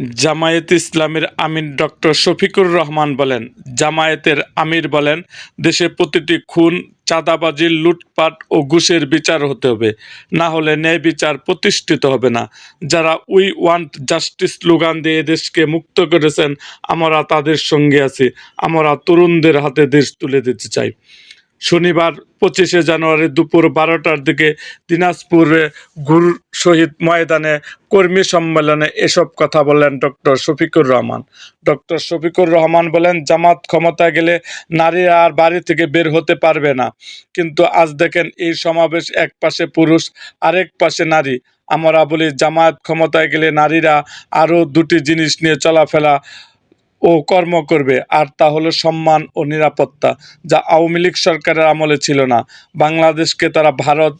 জামায়াত ইসলামের আমির ডক্টর শফিকুর রহমান বলেন, জামায়াতের আমির বলেন, দেশে প্রতিটি খুন, চাঁদাবাজি, লুটপাট ও ঘুষের বিচার হতে হবে। না হলে ন্যায় বিচার প্রতিষ্ঠিত হবে না। যারা উই ওয়ান্ট জাস্টিস স্লোগান দিয়ে দেশকে মুক্ত করেছেন, আমরা তাদের সঙ্গে আছি। আমরা তরুণদের হাতে দেশ তুলে দিতে চাই। শনিবার পঁচিশে জানুয়ারি দুপুর বারোটার দিকে দিনাজপুরে গুর শহীদ ময়দানে কর্মী সম্মেলনে এসব কথা বলেন ডক্টর শফিকুর রহমান। ডক্টর শফিকুর রহমান বলেন, জামাত ক্ষমতায় গেলে নারীরা আর বাড়ি থেকে বের হতে পারবে না। কিন্তু আজ দেখেন, এই সমাবেশ এক পাশে পুরুষ, আরেক পাশে নারী। আমরা বলি, জামায়াত ক্ষমতায় গেলে নারীরা আরও দুটি জিনিস নিয়ে চলাফেরা ও কর্ম করবে, আর তা হলো সম্মান ও নিরাপত্তা, যা আওয়ামী লীগ সরকারের আমলে ছিল না। বাংলাদেশকে তারা ভারত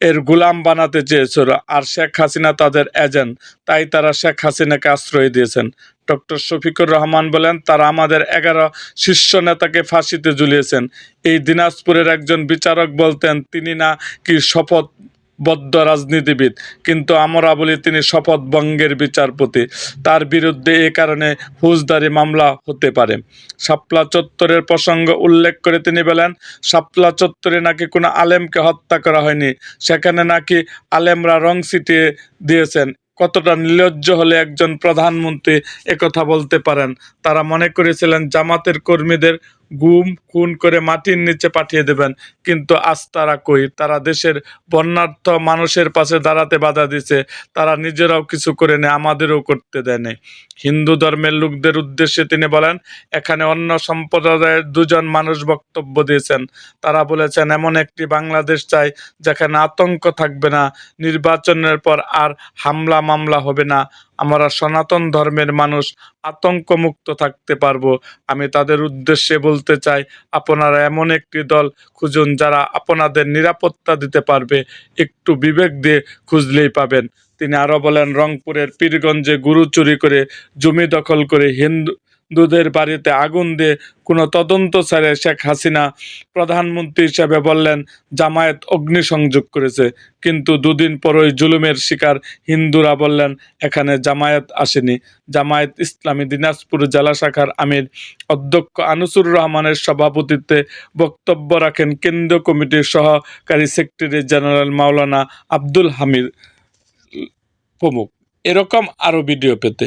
এর গুলাম বানাতে চেয়েছিল, আর শেখ হাসিনা তাদের এজেন্ট, তাই তারা শেখ হাসিনাকে আশ্রয় দিয়েছেন। ডক্টর শফিকুর রহমান বলেন, তারা আমাদের এগারো শীর্ষ নেতাকে ফাঁসিতে ঝুলিয়েছেন। এই দিনাজপুরের একজন বিচারক বলতেন, তিনি না কি শপথ বদ্ধ রাজনীতিবিদ। কিন্তু আমরা বলি তিনি শপথ ভঙ্গের বিচারপতি। তার বিরুদ্ধে এ কারণে ফৌজদারি মামলা হতে পারে। শাপলা চত্বরের প্রসঙ্গ উল্লেখ করে তিনি বলেন, শাপলা চত্বরে নাকি কোনো আলেমকে হত্যা করা হয়নি। সেখানে নাকি আলেমরা রং ছিটিয়ে দিয়েছেন। কতটা নির্লজ্জ হলে একজন প্রধানমন্ত্রী একথা বলতে পারেন। তারা মনে করেছিলেন জামাতের কর্মীদের গুম, খুন করে মাটির নিচে পাঠিয়ে দেবেন। কিন্তু আজ তারা কই? তারা দেশের বন্যার্থ মানুষের পাশে দাঁড়াতে বাধা দিছে। তারা নিজেরাও কিছু করে নেয়, আমাদেরও করতে দেয়নি হিন্দু ধর্মের লোকদের উদ্দেশ্যে তিনি বলেন, এখানে অন্য সম্প্রদায়ের দুজন মানুষ বক্তব্য দিয়েছেন। তারা বলেছেন, এমন একটি বাংলাদেশ চাই, যেখানে আতঙ্ক থাকবে না, নির্বাচনের পর আর হামলা মামলা হবে না। আমরা সনাতন ধর্মের মানুষ, আতঙ্কমুক্ত থাকতে পারব। আমি তাদের উদ্দেশ্যে বলতে চাই, আপনারা এমন একটি দল খুঁজুন যারা আপনাদের নিরাপত্তা দিতে পারবে। একটু বিবেক দিয়ে খুঁজলেই পাবেন। তিনি আরও বলেন, রংপুরের পীরগঞ্জে গুরু চুরি করে, জমি দখল করে হিন্দু হিন্দুদের বাড়িতে আগুন দিয়ে কোনো তদন্ত ছাড়ে শেখ হাসিনা। প্রধানমন্ত্রী হিসেবে বললেন, জামায়াত অগ্নিসংযোগ করেছে, কিন্তু দুদিন পরই জুলুমের শিকার হিন্দুরা বললেন, এখানে জামায়াত আসেনি। জামায়াত ইসলামী দিনাজপুর জেলা শাখার আমির অধ্যক্ষ আনিসুর রহমানের সভাপতিত্বে বক্তব্য রাখেন কেন্দ্রীয় কমিটির সহকারী সেক্রেটারি জেনারেল মাওলানা আব্দুল হামিদ প্রমুখ। এরকম আরও ভিডিও পেতে